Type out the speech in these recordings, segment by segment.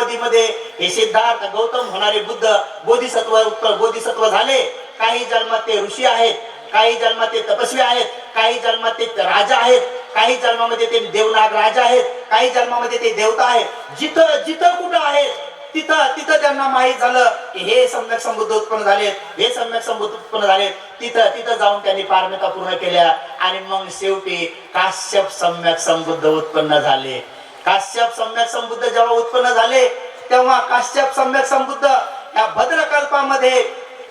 कालावधीमध्ये हे सिद्धार्थ गौतम होणारे बुद्ध बोधिसत्व उत्तर बोधिसत्व झाले. काही जन्मात ते ऋषी आहेत काही जन्मात ते तपस्वी आहेत काही जन्मात ते राजा आहेत काही जन्मामध्ये ते देवनाग राजा आहेत काही जन्मामध्ये ते देवता आहेत. जिथं जिथं कुठं आहेत तिथं तिथं त्यांना माहीत झालं की हे सम्यक संबुद्ध उत्पन्न झालेत हे सम्यक संबुद्ध उत्पन्न झालेत. तिथं तिथं जाऊन त्यांनी पारमिता पूर्ण केल्या आणि मग शेवटी काश्यप सम्यक संबुद्ध उत्पन्न झाले. काश्यप सम्यक संबुद्ध जेव्हा उत्पन्न झाले तेव्हा काश्यप सम्यक संबुद्ध या भद्रकल्पामध्ये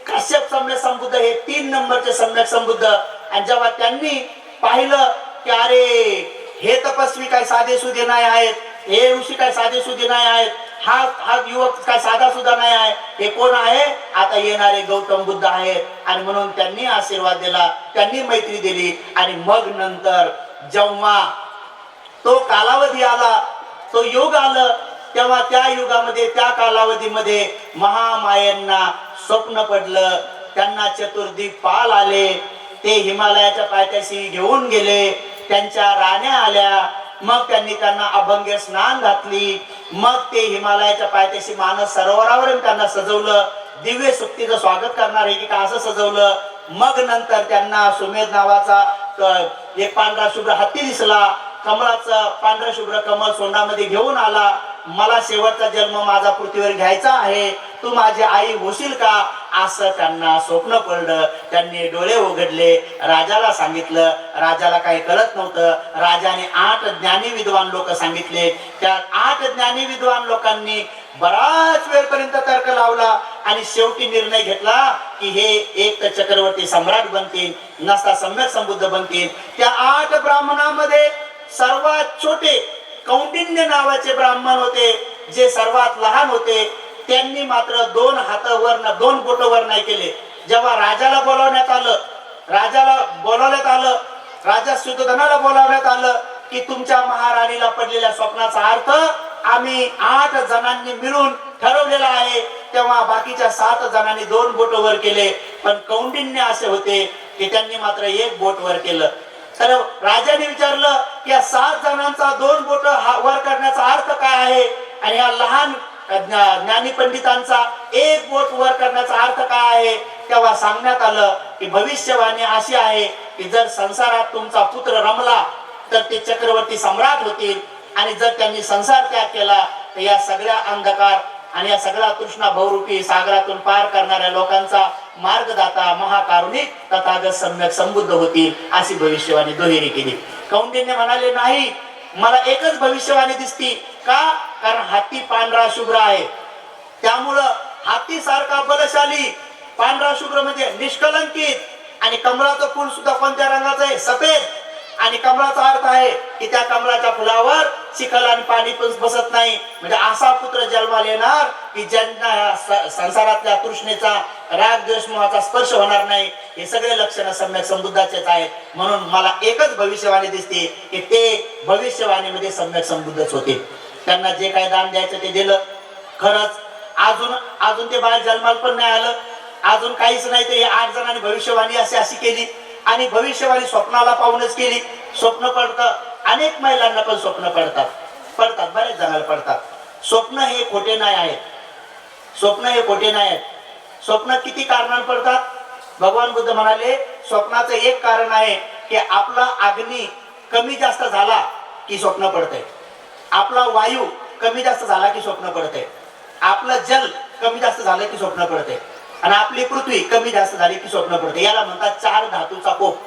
काश्यप सम्यक संबुद्ध हे तीन नंबरचे सम्यक संबुद्ध. आणि जेव्हा त्यांनी पाहिलं की अरे हे तपस्वी काय साधे सुधे नाही आहेत हे ऋषी काय साधे सुधे नाही आहेत हा हा युवक काय साधा सुद्धा नाही आहे हे कोण आहे? आता येणारे गौतम बुद्ध आहेत. आणि म्हणून त्यांनी आशीर्वाद दिला त्यांनी मैत्री दिली. आणि मग नंतर जेव्हा तो कालावधी आला तो युग आलं तेव्हा त्या युगामध्ये त्या कालावधीमध्ये महामायांना स्वप्न पडलं. त्यांना चतुर्दिक पाल आले ते हिमालयाच्या पायथ्याशी घेऊन गेले. त्यांच्या राण्या आल्या मग त्यांनी त्यांना अभंग स्नान घातली. मग ते हिमालयाच्या पायथ्याशी मानस सरोवरावर त्यांना सजवलं. दिव्य सुक्तीचं स्वागत करणार आहे की का असं सजवलं. मग नंतर त्यांना सुमेध नावाचा एक पांढरा शुभ्र हत्ती दिसला. कमळाचा पांढरा शुभ्र कमल सोंडामध्ये घेऊन आला. मला शेवटचा जन्म माझा पृथ्वीवर घ्यायचा आहे. तू माझी आई होशील का? असं त्यांना स्वप्न पडलं. त्यांनी डोळे उघडले. राजाला सांगितलं. राजाला काही कळत नव्हतं. राजाने आठ ज्ञानी विद्वान लोक सांगितले. त्या आठ ज्ञानी विद्वान लोकांनी बराच वेळपर्यंत तर्क लावला आणि शेवटी निर्णय घेतला की हे एक तर चक्रवर्ती सम्राट बनतील नसता सम्यक समृद्ध बनतील. त्या आठ ब्राह्मणामध्ये सर्वात छोटे कौंडिन्य नावाचे ब्राह्मण होते जे सर्वात लहान होते त्यांनी मात्र दोन हातावर न- दोन बोट वर नाही केले. जेव्हा राजाला बोलावण्यात आलं राजाला बोलावण्यात आलं राजा सुधनाला बोलावण्यात आलं की तुमच्या महाराणीला पडलेल्या स्वप्नाचा अर्थ आम्ही आठ जणांनी मिळून ठरवलेला आहे. तेव्हा बाकीच्या सात जणांनी दोन बोट वर केले. पण कौंडिन्य असे होते की त्यांनी मात्र एक बोट वर केलं. तर राजाने विचारलं की या सात जणांचा दोन बोट वर करण्याचा अर्थ काय आहे? आणि या लहान ज्ञानी पंडितांचा एक बोट वर करण्याचा अर्थ काय आहे? तेव्हा सांगण्यात आलं की भविष्यवाणी अशी आहे की जर संसारात तुमचा पुत्र रमला तर ते चक्रवर्ती सम्राट होतील. आणि जर त्यांनी संसार त्याग केला तर या सगळ्या अंधकार आणि या सगळ्या तृष्णा बहुरूपी सागरातून पार करणाऱ्या लोकांचा मार्गदाता महाकारुणिक तथागत सम्यक समृद्ध होतील अशी भविष्यवाणी दुहेरी केली. कौंडिन्य म्हणाले नाही मला एकच भविष्यवाणी दिसती का? कारण हाती पांढरा शुभ्र आहे. त्यामुळं हाती सारखा बलशाली पांढरा शुभ्र म्हणजे निष्कलंकित आणि कमळाचं फुल सुद्धा कोणत्या रंगाचं आहे? सफेद. आणि कमळाचा अर्थ आहे की त्या कमळाच्या फुलावर चिखल आणि पाणी पण बसत नाही. म्हणजे असा पुत्र जन्माला येणार की ज्यांना संसारातल्या तृष्णेचा राग द्वेष मोहाचा स्पर्श होणार नाही. हे सगळे लक्षणं सम्यक समृद्धाचेच आहेत. म्हणून मला एकच भविष्यवाणी दिसते की ते भविष्यवाणीमध्ये सम्यक समृद्धच होते. त्यांना जे काय दान द्यायचं ते दिलं. खरंच अजून अजून ते बाहेर जन्माला पण नाही आलं. अजून काहीच नाही ते हे आठ जणांनी भविष्यवाणी अशी अशी केली. आणि भविष्यवाणी स्वप्नाला पाहूनच केली. स्वप्न पडतं अनेक महिलांना पण स्वप्न पडतात. पडतात बरेच जणांना पडतात. स्वप्न हे खोटे नाही आहेत. स्वप्न हे खोटे नाही आहेत. स्वप्न किती कारणां पडतात? भगवान बुद्ध म्हणाले स्वप्नाचं एक कारण आहे की आपला अग्नी कमी जास्त झाला की स्वप्न पडतंय. आपला वायू कमी जास्त झाला की स्वप्न पडते आपलं जल कमी जास्त झालं की स्वप्न पडते आणि आपली पृथ्वी कमी जास्त झाली की स्वप्न पडते याला म्हणतात चार धातूचा कोप.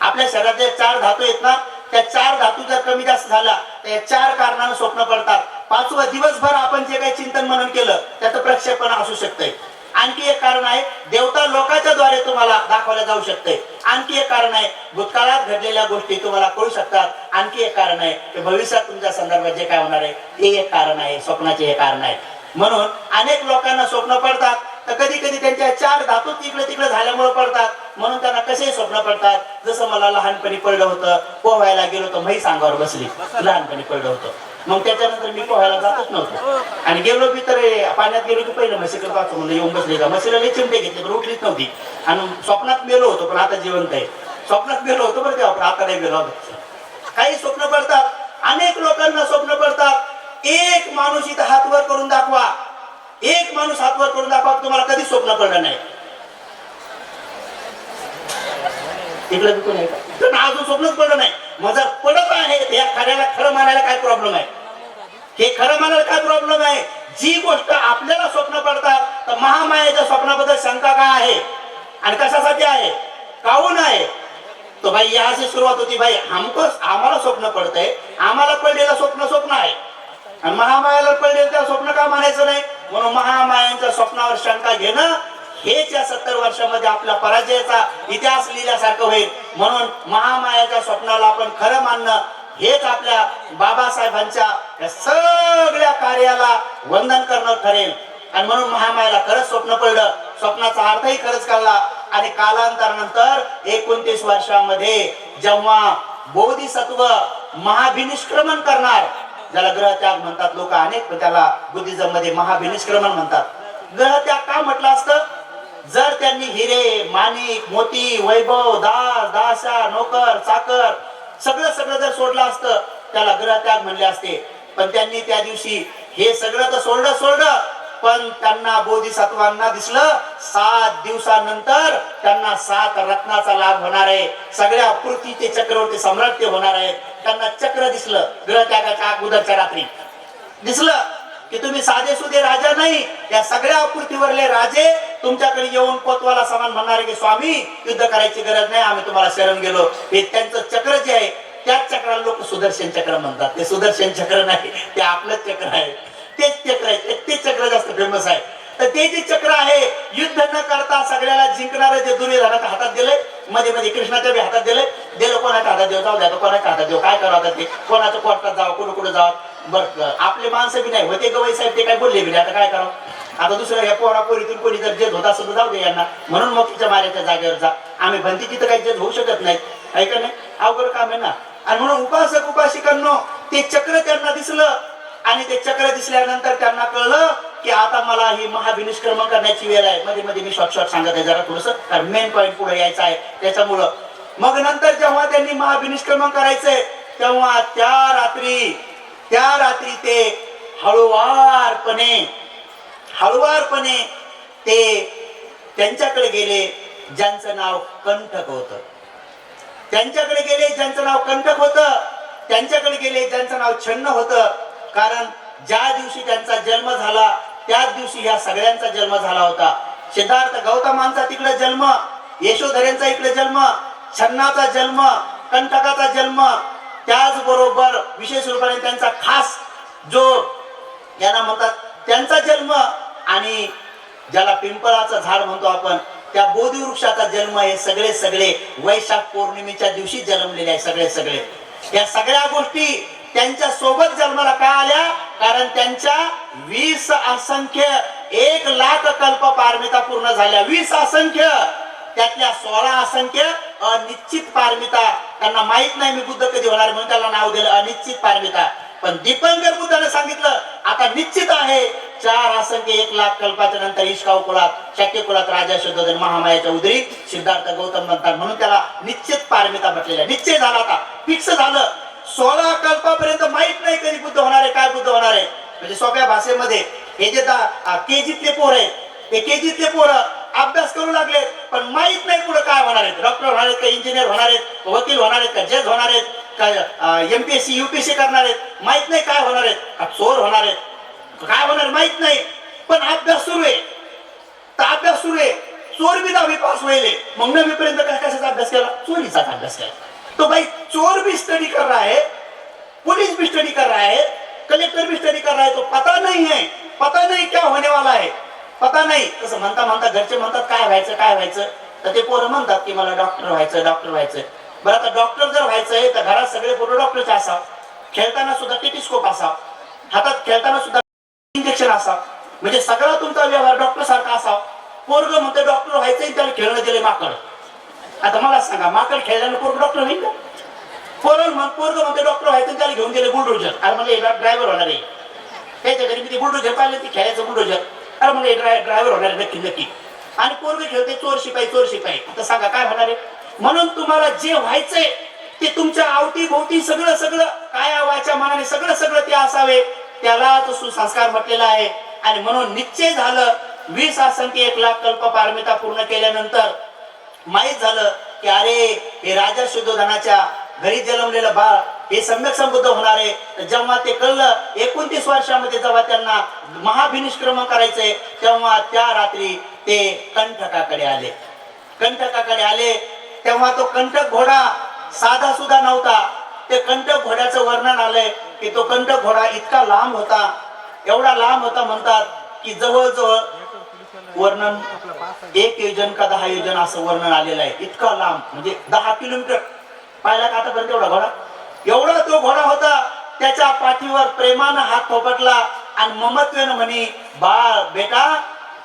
आपल्या शरीरात चार धातू आहेत ना त्या चार धातू जर कमी जास्त झाला तर या चार कारणानं स्वप्न पडतात. पाचवा दिवसभर आपण जे काही चिंतन मनन केलं त्याचं प्रक्षेपण असू शकतंय. आणखी एक कारण आहे देवता लोकांच्या द्वारे तुम्हाला दाखवल्या जाऊ शकते आणखी एक कारण आहे भूतकाळात घडलेल्या गोष्टी तुम्हाला कळू शकतात. आणखी एक कारण आहे की भविष्यात तुमच्या संदर्भात जे काय होणार आहे ते एक कारण आहे स्वप्नाचे हे कारण आहे. म्हणून अनेक लोकांना स्वप्न पडतात तर कधी कधी त्यांच्या चार धातू तिकडे तिकडे झाल्यामुळे पडतात. म्हणून त्यांना कसे स्वप्न पडतात. जसं मला लहानपणी पडलं होतं पोहायला गेलो तर म्हैस अंगावर बसली. लहानपणी पडलं होतं. मग त्याच्यानंतर मी पोहायला जातच नव्हतो. आणि गेलो मी तर ए, पाण्यात गेलो की पहिलं म्हशीकडे पाहतो म्हणलं येऊन बसले का म्हशीला चिमटे घेतले पण उठलीच नव्हती. आणि स्वप्नात मेलो होतो पण आता जिवंत आहे. स्वप्नात मेलो होतो बरं तेव्हा आता नाही मेलो काही स्वप्न पडतात. अनेक लोकांना स्वप्न पडतात. एक माणूस इथं हात वर करून दाखवा. एक माणूस हात वर करून दाखवा तुम्हाला कधी स्वप्न पडलं नाही. तिकडे बी आहे तर अजून स्वप्नच पडलं नाही. माझं पडत आहे या खऱ्याला खरं मानायला काय प्रॉब्लेम आहे? हे खरं मानायला काय प्रॉब्लेम आहे? जी गोष्ट आपल्याला स्वप्न पडतात तर महामायाच्या स्वप्नाबद्दल शंका काय आहे? आणि कशासाठी आहे? काऊन आहे? तो भाई याची सुरुवात होती भाई हमको आम्हाला स्वप्न पडतंय. आम्हाला पडलेलं स्वप्न स्वप्न आहे. आणि महामायाला पडलेलं त्या स्वप्न का मानायचं नाही? म्हणून महामायांच्या स्वप्नावर शंका घेणं हेच या सत्तर वर्षामध्ये आपल्या पराजयाचा इतिहास लिहिल्यासारखं होईल. म्हणून महामायाच्या स्वप्नाला आपण खरं मानणं हेच आपल्या बाबासाहेबांच्या या सगळ्या कार्याला वंदन करणं ठरेल. आणि म्हणून महामायाला खरंच स्वप्न पडलं. स्वप्नाचा अर्थही खरंच कळला. आणि कालांतरानंतर एकोणतीस वर्षामध्ये जेव्हा बोधिसत्व महाभिनिष्क्रमण करणार ज्याला ग्रहत्याग म्हणतात लोक अनेक त्याला बुद्धिझममध्ये महाभिनिष्क्रमण म्हणतात. ग्रहत्याग का म्हटलं असतं? जर त्यांनी हिरे माणिक मोती वैभव दास दासा नोकर चाकर सगळं सगळं जर सोडलं असतं त्याला ग्रहत्याग म्हणले असते. पण त्यांनी त्या दिवशी हे सगळं तर सोडलं सोडलं. पण त्यांना बोधिसत्वांना दिसलं सात दिवसानंतर त्यांना सात रत्नाचा लाभ होणार आहे. सगळ्या पृथ्वीचे चक्रवर्ती सम्राट ते होणार आहेत त्यांना चक्र दिसलं ग्रहत्यागाच्या अगोदरच्या रात्री. दिसलं की तुम्ही साधे सुधे राजा नाही. या सगळ्या पृथ्वीवरले राजे तुमच्याकडे येऊन कोतवाला समान म्हणणारे की स्वामी युद्ध करायची गरज नाही आम्ही तुम्हाला शरण गेलो. हे त्यांचं चक्र जे आहे त्याच चक्राला लोक सुदर्शन चक्र म्हणतात. ते सुदर्शन चक्र नाही ते आपलंच चक्र आहे. तेच चक्र आहे. ते- तेच चक्र जास्त फेमस आहे. तर ते जे चक्र आहे युद्ध न करता सगळ्याला जिंकणारं जे दुर्योधनाच्या हातात दिलंयमध्ये मध्ये कृष्णाच्या बी हातात दिलंय दिलं कोणाच्या हातात देऊ? जाऊ द्या कोणाच्या हातात देऊ? काय करावं आता ते? कोणाचं कोर्टात जावं? कुठं कुठं जावं? बरं आपले माणसं बी नाही. होते गवई साहेब ते काय बोलले बी नाही. आता काय करावं? आता दुसरं या पोरा पोरीतून कोणी जर जेज होत असेल जाऊ दे यांना. म्हणून मग तिच्या माऱ्याच्या जागेवर जा. आम्ही भंती तिथं काही जेज होऊ शकत नाही. ऐका नाही? अवघड काम आहे ना. आणि म्हणून उपासक उपासिकांनो ते चक्र त्यांना दिसलं. आणि ते चक्र दिसल्यानंतर त्यांना कळलं की आता मला ही महाभिनिष्क्रमण करण्याची वेळ आहे. मध्ये मध्ये मी शॉर्ट शॉर्ट सांगत आहे जरा थोडस. कारण मेन पॉईंट पुढे यायचा आहे. त्याच्यामुळं. मग नंतर जेव्हा त्यांनी महाभिनिष्क्रमण करायचंय तेव्हा त्या रात्री त्या रात्री ते हळुवारपणे हळुवारपणे ते त्यांच्याकडे गेले ज्यांचं नाव कंठक होत. त्यांच्याकडे गेले ज्यांचं नाव कंटक होत. त्यांच्याकडे गेले ज्यांचं नाव छन्न होत. कारण ज्या दिवशी त्यांचा जन्म झाला त्याच दिवशी ह्या सगळ्यांचा जन्म झाला होता. सिद्धार्थ गौतमांचा तिकडे जन्म यशोधरेंचा इकडे जन्म छन्नाचा जन्म कंटकाचा जन्म त्याचबरोबर विशेष रूपाने त्यांचा खास जो यांना म्हणतात त्यांचा जन्म आणि ज्याला पिंपळाचं झाड म्हणतो आपण त्या बोधी वृक्षाचा जन्म हे सगळे सगळे वैशाख पौर्णिमेच्या दिवशी जन्मलेले आहे सगळे सगळे. या सगळ्या गोष्टी त्यांच्यासोबत जन्माला का आल्या? कारण त्यांच्या वीस असंख्य एक लाख कल्प पारमिता पूर्ण झाल्या. वीस असंख्य त्यातल्या सोळा असंख्य अनिश्चित पारमिता. त्यांना माहीत नाही मी बुद्ध कधी होणार म्हणून त्याला नाव दिलं अनिश्चित पारमिता. पण दीपंकर बुद्धाने सांगितलं आता निश्चित आहे. चार असंख्य एक लाख कल्पाच्या नंतर इश्काव कुलात शक्य कुलात राजा शोधन महामायाच्या उदरी सिद्धार्थ गौतम म्हणतात म्हणून त्याला निश्चित पारमिता म्हटलेल्या निश्चय झाला आता. फिक्स झालं. सोळा कल्पापर्यंत माहीत नाही कधी बुद्ध होणार आहे काय बुद्ध होणार आहे. म्हणजे सोप्या भाषेमध्ये हे जे केजीतले पोर आहेत ते केजीतले पोरं अभ्यास करू लागले पण माहीत नाही पुढे काय होणार आहेत. डॉक्टर होणार आहेत का इंजिनियर होणार आहेत वकील होणार आहेत का जज होणार आहेत का एमपीएससी युपीएससी करणार आहेत. माहीत नाही काय होणार आहेत का चोर होणार आहेत काय होणार माहीत नाही. पण अभ्यास सुरू आहे. तर अभ्यास सुरू आहे. चोर बी दहावी पास होईल मग नवी पर्यंत काय कशाचा अभ्यास केला? चोरीचा अभ्यास केला. तो भाई चोर भी स्टडी कर रहा है पुलिस भी स्टडी कर रहा है कलेक्टर भी स्टडी कर रहा है तो पता नहीं है पता नहीं क्या होने वाला है पता नाही. तसं म्हणता म्हणता घरचे म्हणतात काय व्हायचं काय व्हायचं? तर ते पोरं म्हणतात की मला डॉक्टर व्हायचं डॉक्टर व्हायचं बरं आता डॉक्टर जर व्हायचंय तर घरात सगळे पोरं डॉक्टरचे असाव. खेळताना सुद्धा टेटिस्कोप असाव. हातात खेळताना सुद्धा इंजेक्शन असाव. म्हणजे सगळा तुमचा व्यवहार डॉक्टर सारखा असाव. पोरग म्हणते डॉक्टर व्हायचंय त्याला खेळणं दिले माकड. आता मला सांगा माकड खेळल्यानं पोरग डॉक्टर होईल का? पोरग मग पोरग म्हणते डॉक्टर व्हायचं त्याला घेऊन गेले बुलडोजर. अरे मला ड्रायव्हर होणार आहे. त्याच्या घरी मी ते बुलडोजर पाहिलं ते खेळायचं बुलडोजर. अरे मग ड्रायव्हर होणार नक्की नक्की. आणि पोरग खेळते चोर शिपाई चोर शिपाई. आता सांगा काय होणार आहे? म्हणून तुम्हाला जे व्हायचंय ते तुमच्या आवटी भोवती सगळं सगळं काय वाच्या मनाने सगळं सगळं ते असावे. त्यालाच सुसंस्कार म्हटलेला आहे. आणि म्हणून निश्चय झालं वीस आसनकी एक लाख कल्प पारमिता पूर्ण केल्यानंतर माहीत झालं की अरे हे राजा शुद्धोधनाच्या घरी जन्मलेलं बाळ हे सम्यक समृद्ध होणार आहे. जेव्हा ते कळलं एकोणतीस वर्षामध्ये जेव्हा त्यांना महाभिनिष्क्रमण करायचंय तेव्हा त्या रात्री ते कंठकाकडे आले. कंठकाकडे आले तेव्हा तो कंटक घोडा साधा सुद्धा नव्हता. ते कंटक घोड्याचं वर्णन आलंय की तो कंटक घोडा इतका लांब होता. एवढा लांब होता म्हणतात की जवळजवळ वर्णन एक योजन का दहा योजन असं वर्णन आलेलं आहे. इतका लांब म्हणजे दहा किलोमीटर. पाहिला का आतापर्यंत एवढा घोडा? एवढा तो घोडा होता त्याच्या पाठीवर प्रेमानं हात थोपटला आणि ममत्वेनं म्हणे बाळ बेटा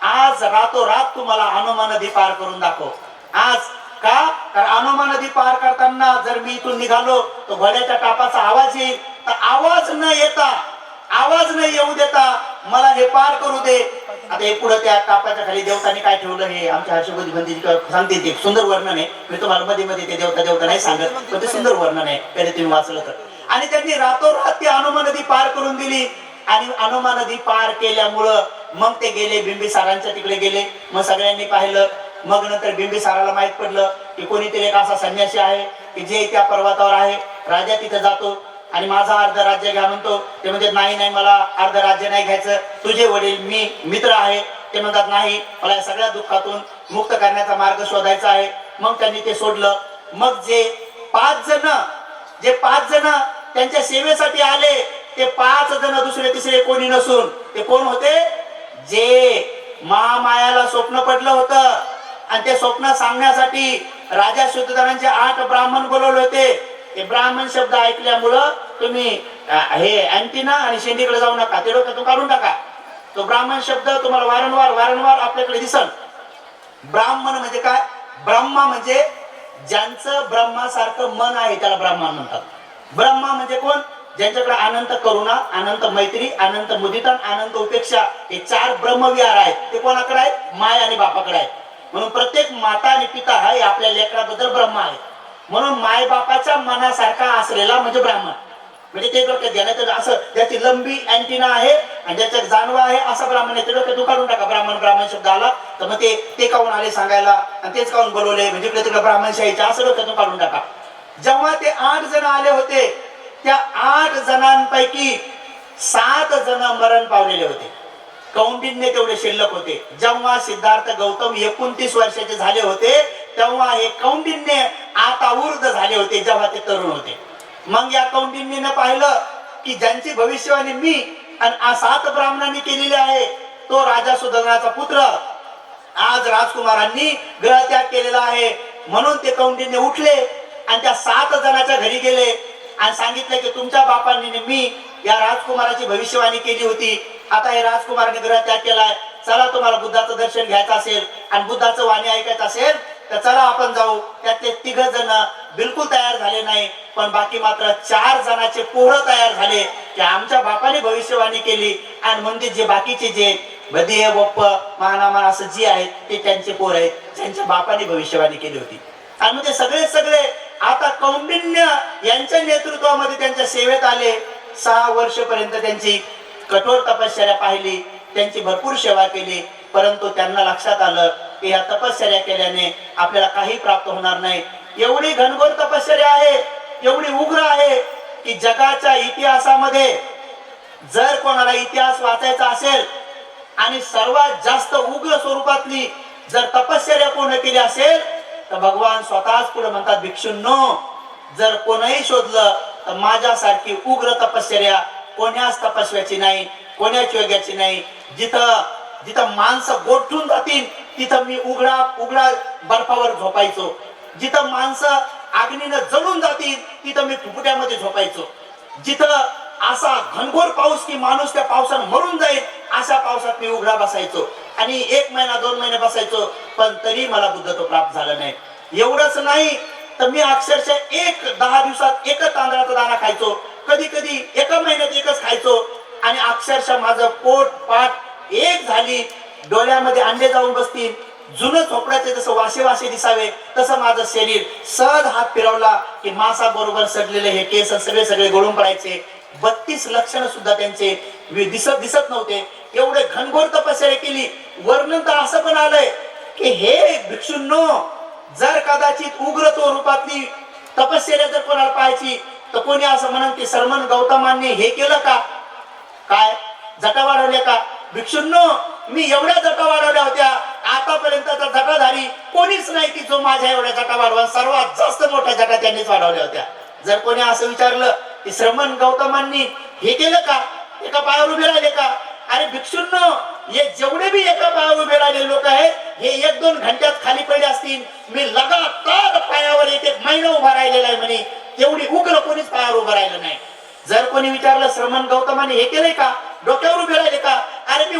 आज रातोरात तुम्हाला हनुमान नदी पार करून दाखव. आज का? तर हनुमान नदी पार करताना जर मी इथून निघालो तर घोड्याच्या टापाचा आवाज येईल. तर आवाज न येता आवाज न येऊ देता मला हे पार करू दे. आता हे पुढे त्या तापाच्या खाली देवताने काय ठेवलं हे आमच्या हर्षपती सांगते ते. सुंदर वर्णन आहे. मी तुम्हाला मध्ये मध्ये ते देवता देवता नाही सांगत पण ते सुंदर वर्णन आहे. कधी तुम्ही वाचलं तर. आणि त्यांनी रातोरात ती हनुमान नदी पार करून दिली. आणि हनुमा नदी पार केल्यामुळं मग ते गेले बिंबिसारांच्या तिकडे गेले. मग सगळ्यांनी पाहिलं. मग नंतर बिंबिसाराला माहीत पडलं की कोणीतरी एक असा संन्यासी आहे की जे त्या पर्वतावर आहे. राजा तिथे जातो. आणि माझा अर्ध राज्य घ्या म्हणतो. ते म्हणजे नाही नाही मला अर्ध राज्य नाही घ्यायचं. तुझे वडील मी मित्र आहे. ते म्हणतात नाही मला या सगळ्या दुःखातून मुक्त करण्याचा मार्ग शोधायचा आहे. मग त्यांनी ते सोडलं. मग जे पाच जण जे पाच जण त्यांच्या सेवेसाठी आले ते पाच जण दुसरे तिसरे कोणी नसून ते कोण होते? जे महामायाला स्वप्न पडलं होतं. आणि ते स्वप्न सांगण्यासाठी राजा शुद्धधरांचे आठ ब्राह्मण बोलवले होते. ते ब्राह्मण शब्द ऐकल्यामुळं तुम्ही हे अँटिना आणि शेंडीकडे जाऊ नका. ते डोक्यातून काढून टाका. तो ब्राह्मण शब्द तुम्हाला वारंवार वारंवार आपल्याकडे दिसल. ब्राह्मण म्हणजे काय? ब्रह्मा म्हणजे ज्यांचं ब्रह्मासारखं मन आहे त्याला ब्राह्मण म्हणतात. ब्रह्मा म्हणजे कोण? ज्यांच्याकडे अनंत करुणा अनंत मैत्री अनंत मुदितन अनंत उपेक्षा हे चार ब्रह्मविहार आहेत. ते कोणाकडे आहेत? माय आणि बापाकडे आहेत. म्हणून प्रत्येक माता आणि पिता हा हे आपल्या लेकराबद्दल ब्रह्मा आहे. म्हणून माय बापाच्या मनासारखा असलेला म्हणजे ब्राह्मण. म्हणजे ते डोक्यात घ्या नाही तर असं त्याची लंबी अँटिना आहे आणि ज्याच्यात जाणवा आहे असा ब्राह्मण आहे. ते डोक्यात काढून टाका ब्राह्मण ब्राह्मण शब्द आला. तर मग ते ते काऊन आले सांगायला? आणि तेच काऊन बोलवले? म्हणजे इकडे तिकडे ब्राह्मणशाहीचे असं डोक्यातून काढून टाका. जेव्हा ते आठ जण आले होते त्या आठ जणांपैकी सात जण मरण पावलेले होते. कौंडिन्य तेवढे शिल्लक होते. जेव्हा सिद्धार्थ गौतम एकोणतीस वर्षाचे झाले होते तेव्हा हे कौंडिन्य आता वृद्ध झाले होते जेव्हा ते तरुण होते. मग या कौंडिन्यनं पाहिलं की ज्यांची भविष्यवाणी मी आणि सात ब्राह्मणांनी केलेली आहे तो राजा सुधारणाचा पुत्र. आज राजकुमारांनी ग्रहत्याग केलेला आहे. म्हणून ते कौंडिन्य उठले आणि त्या सात जणाच्या घरी गेले आणि सांगितलं की तुमच्या बापांनी मी या राजकुमाराची भविष्यवाणी केली होती. आता हे राजकुमाराने ग्रहत्याग केलाय. चला तुम्हाला बुद्धाचं दर्शन घ्यायचं असेल आणि बुद्धाचं वाणी ऐकायचं असेल तर चला आपण जाऊ. त्यातले तिघ जण बिलकुल तयार झाले नाही पण बाकी मात्र चार जणांचे पोरं तयार झाले की आमच्या बापाने भविष्यवाणी केली. आणि म्हणजे जे बाकीचे जे बदीय बप्प महानामान असं जे आहेत ते त्यांचे पोर आहेत त्यांच्या बापाने भविष्यवाणी केली होती. आणि म्हणजे सगळे सगळे आता कौंडिन्य यांच्या नेतृत्वामध्ये त्यांच्या सेवेत आले. सहा वर्षपर्यंत त्यांची कठोर तपश्चर्या पाहिली त्यांची भरपूर सेवा केली परंतु त्यांना लक्षात आलं की या तपश्चर्या केल्याने आपल्याला काही प्राप्त होणार नाही. एवढी घनघोर तपश्चर्या आहे एवढी उग्र आहे की जगाच्या इतिहासामध्ये जर कोणाला इतिहास वाचायचा असेल आणि सर्वात जास्त उग्र स्वरूपातली जर तपश्चर्या कोण केली असेल तर भगवान स्वतःच पुढे म्हणतात भिक्षूंनो जर कोणही शोधलं तर माझ्यासारखी उग्र तपश्चर्या कोण्याच तपस्व्याची नाही कोण्याच योग्याची नाही. जिथं जिथं माणसं गोठून जातील तिथं मी उघडा उघडा बर्फावर झोपायचो. जिथं माणसं अग्नीनं जळून जातील तिथं मी फुफुट्यामध्ये झोपायचो. जिथं असा घनघोर पाऊस की माणूस त्या पावसानं मरून जाईल अशा पावसात मी उघडा बसायचो. आणि एक महिना दोन महिने बसायचो पण तरी मला बुद्धत्व प्राप्त झालं नाही. एवढंच नाही तर मी अक्षरशः एक दहा दिवसात एकच तांदळाचा दाणा खायचो. कधी कधी एका महिन्यात एकच खायचो. आणि अक्षरशः माझं पोट पाठ एक झाली. डोळ्यामध्ये अंडे जाऊन बसतील. जुनं झोपड्याचे जसं वासे वासे दिसावे तसं माझं शरीर सहज हात फिरवला की मासा बरोबर सडलेले हे केस सगळे सगळे गळून पडायचे. बत्तीस लक्षण सुद्धा त्यांचे दिसत दिसत नव्हते. एवढे घनघोर तपश्चर्या केली. वर्णन तर असं पण आलंय की हे भिक्षूंनो जर कदाचित उग्र तो रूपातली तपश्चर्या जर कोणाला पाहायची तर कोणी असं म्हणन की सरमन गौतमांनी हे केलं का? काय? जटा वाढवल्या का? भिक्षूंनो मी एवढ्या जटा वाढवल्या होत्या आतापर्यंतचा जटाधारी कोणीच नाही की जो माझ्या एवढ्या जटा वाढवा. सर्वात जास्त मोठ्या जटा त्यांनीच वाढवल्या होत्या. जर कोणी असं विचारलं की श्रमण गौतमांनी हे केलं का? एका पायावर उभे राहिले का? अरे भिक्षूंनो हे जेवढे बी एका पायावर उभे राहिलेले लोक आहेत हे एक दोन घंट्यात खाली पडले असतील. मी लगातार पायावर एक एक महिना उभा राहिलेला आहे म्हणे. तेवढी उग्र कोणीच पायावर उभं राहिलं नाही. जर कोणी विचारलं श्रमण गौतमाने हे केलंय का? डोक्यावर उभे राहिले का? अरे मी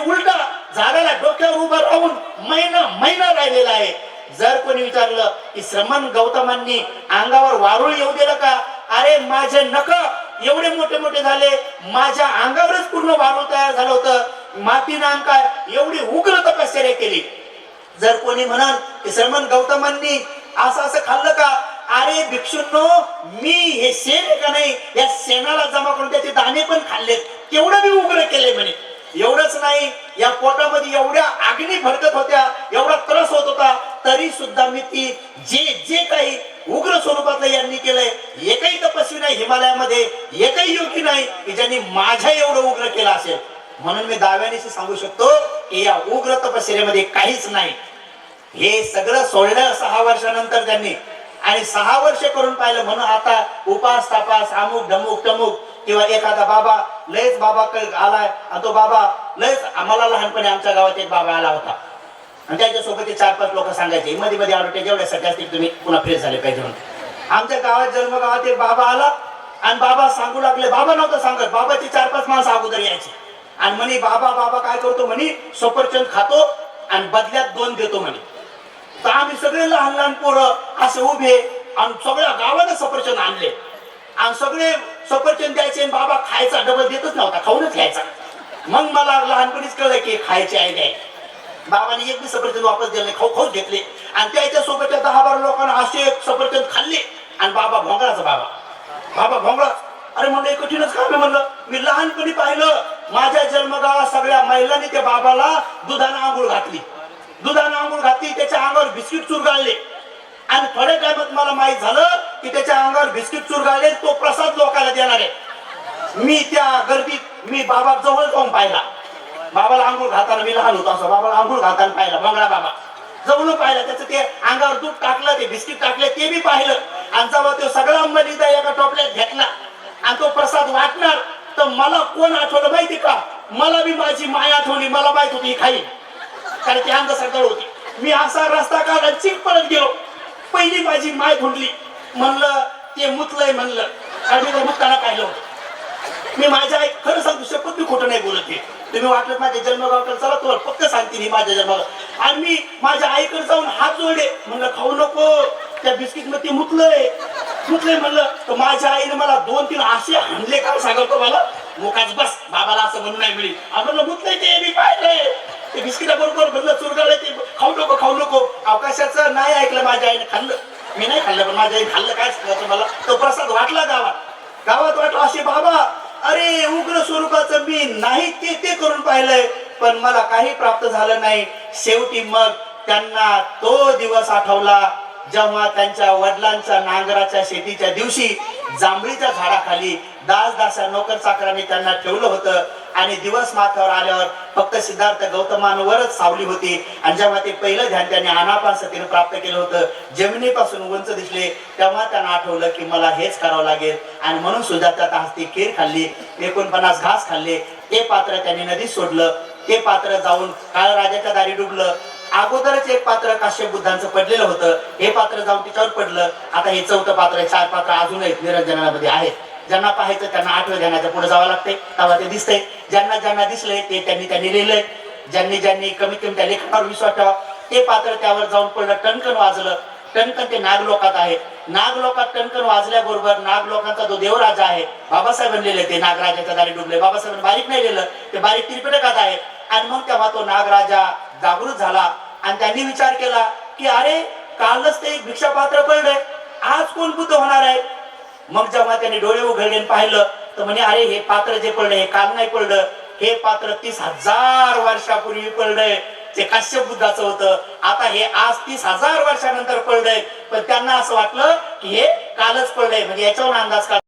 झाडाला डोक्यावर उभं राहून महिना महिना राहिलेला आहे. जर कोणी विचारलं की श्रमण गौतमांनी अंगावर वारुळ येऊ दिलं का? अरे माझे नख एवढे मोठे मोठे झाले माझ्या अंगावरच पूर्ण वारुळ तयार झालं होतं. मातीनं अंकाय एवढी उग्र तपश्चर्या केली. जर कोणी म्हणाल की श्रमण गौतमांनी असं असं खाल्लं का? अरे भिक्षूंनो मी हे शेण आहे का नाही या शेणाला जमा करून त्याचे दाणे पण खाल्लेत. केवढं मी उग्र केले म्हणे. एवढंच नाही या पोटामध्ये एवढ्या अग्नी भडकत होत्या एवढा त्रास होत होता तरी सुद्धा मी ती जे जे काही उग्र स्वरूपातलं यांनी केलंय एकही तपस्वी नाही हिमालयामध्ये एकही योगी नाही की ज्यांनी माझ्या एवढं उग्र केलं असेल. म्हणून मी दाव्यानेशी सांगू शकतो की या उग्र तपश्चर्यामध्ये काहीच नाही. हे सगळं सोडलं सहा वर्षानंतर त्यांनी. आणि सहा वर्ष करून पाहिलं म्हणून आता उपास तापास अमुक ढमुक टमुक किंवा एखादा बाबा लयच बाबा आलाय आणि तो बाबा लयच आम्हाला लहानपणी आमच्या गावात एक बाबा आला होता. आणि त्याच्यासोबत चार पाच लोक सांगायचे मध्ये मध्ये आलो जेवढ्यासाठी असतील तुम्ही पुन्हा फ्रेश झाले पाहिजे म्हणून. आमच्या गावात जन्म गावात एक बाबा आला आणि बाबा सांगू लागले बाबा नव्हतं सांगत बाबाची चार पाच माणसं अगोदर यायची. आणि म्हणे बाबा बाबा काय करतो म्हणे सफरचंद खातो आणि बदल्यात दोन देतो म्हणे. तर आम्ही सगळे लहान लहान पोरं असे उभे आणि सगळ्या गावानं सफरचंद आणले. आणि सगळे सफरचंद द्यायचे आणि बाबा खायचा डबल देतच नव्हता खाऊनच घ्यायचा. मग मला लहानपणीच कळलं की खायची आहे काय बाबाने एक बी सफरचंद वापस दिले खाऊ खाऊ घेतले. आणि त्याच्या सोबतच्या दहा बारा लोकांना असे एक सफरचंद खाल्ले. आणि बाबा भोंगळाचा बाबा. बाबा भोंगळा. अरे म्हणलं कठीणच काम म्हणलं. मी लहानपणी पाहिलं माझ्या जन्मगावात सगळ्या महिलांनी त्या बाबाला दुधानं आंघोळ घातली. दुधानं आंघोळ घातली त्याच्या अंगावर बिस्किट चुरगाळले. आणि थोड्या टायमात मला माहीत झालं की त्याच्या अंगावर बिस्किट चुरगाळले तो प्रसाद लोकांना आहे. मी त्या गर्दीत मी बाबा जवळ जाऊन पाहिला. बाबाला आंघोळ घालताना मी लहान होतो असं. बाबाला आंघोळ घालताना पाहिला. बंगळा बाबा. जवळ पाहिलं. त्याचं ते अंगावर दूध टाकलं ते बिस्किट टाकले ते बी पाहिलं. आणि जेव्हा तो सगळा मलिदा एका टोपल्यात घेतला. आणि तो प्रसाद वाटणार तर मला कोण आठवलं माहिती का? मला बी माझी माय आठवली. मला माहीत होती खाई कारण ती अंधश्रद्धा होती. मी असा रस्ता का चिक पडत गेलो. पहिली माझी माय धुंडली. म्हणलं ते मुतलंय म्हणलं. कारण मी तो मुताना पाहिलं मी माझ्या आई खरं सांगू शकत मी खोटं नाही बोलत आहे तुम्ही वाटलं माझ्या जन्मगावकडे चला तुम्हाला फक्त सांगते मी माझ्या जन्मगाव आणि मी माझ्या आईकडे जाऊन हात जोडले. म्हणलं खाऊ नको त्या बिस्किटमध्ये मुतलंय. मुतलंय म्हणलं तर माझ्या आईने मला दोन तीन असे हाणले का सांगतो मला? मोकाच बस बाबाला असं म्हणून नाही मिळेल. म्हणलं मुतलंय ते मी पाहिलंय. ते बिस्किटा बरोबर म्हणलं चुरगाळलं ते. खाऊ नको खाऊ नको. अवकाशाचं नाही ऐकलं माझ्या आईने खाल्लं. मी नाही खाल्लं पण माझ्या आई खाल्लं काय सांगायचं मला? तो प्रसाद वाटला गावात. गावात वाटलं असे बाबा अरे उग्र स्वरूपाचं मी नाही ते ते करून पाहिलंय पण मला काही प्राप्त झालं नाही. शेवटी मग त्यांना तो दिवस आठवला. जेव्हा त्यांच्या वडिलांच्या नांगराच्या शेतीच्या दिवशी जांभळीच्या झाडाखाली दास दासा नोकर चाकरांनी त्यांना ठेवलं होतं आणि दिवस माथ्यावर आल्यावर फक्त सिद्धार्थ गौतमांवरच सावली होती. आणि जेव्हा ते पहिलं ध्यान त्यांनी अनापान सतीनं प्राप्त केलं होतं जमिनीपासून उंच दिसले तेव्हा त्यांना आठवलं की मला हेच करावं लागेल. आणि म्हणून सुद्धा त्या हस्ती खीर खाल्ली एकोणपन्नास घास खाल्ले. ते पात्र त्यांनी नदीत सोडलं. ते पात्र जाऊन काळ राजाच्या दारी डुबलं. अगोदरच एक पात्र काश्यप बुद्धांचं पडलेलं होतं. हे पात्र जाऊन तिच्यावर पडलं. आता हे चौथं पात्र आहे चार पात्र अजून निरंजनामध्ये आहेत. ज्यांना पाहायचं त्यांना आठवं ध्यानाच्या पुढे जावं लागतंय. तेव्हा ते दिसतंय. ज्यांना ज्यांना दिसलंय ते त्यांनी त्यांनी लिहिलंय. ज्यांनी ज्यांनी कमीत कमी त्या लेखनावर विश्वास ठेवा. ते पात्र त्यावर जाऊन पडलं टणकण वाजलं. टणकण ते नागलोकात आहे. नागलोकात टणकण वाजल्याबरोबर नागलोकांचा जो देवराजा आहे बाबासाहेब लिहिले ते. नागराजाच्या दारी डुबले बाबासाहेबांनी बारीक नाही लिहिलं. ते बारीक तिरपिटकात आहे. आणि मग तेव्हा तो नागराजा जागृत झाला. आणि त्यांनी विचार केला की अरे कालच ते एक भिक्षापात्र पडलंय आज कोण बुद्ध होणार आहे? मग जेव्हा त्यांनी डोळे उघडले पाहिलं तर म्हणे अरे हे पात्र जे पडलं हे काल नाही पडलं. हे पात्र तीस हजार वर्षापूर्वी पडलंय ते काश्यप बुद्धाचं होतं. आता हे आज तीस हजार वर्षानंतर पडलंय पण त्यांना असं वाटलं की हे कालच पडलंय म्हणजे याच्यावर अंदाज काढ.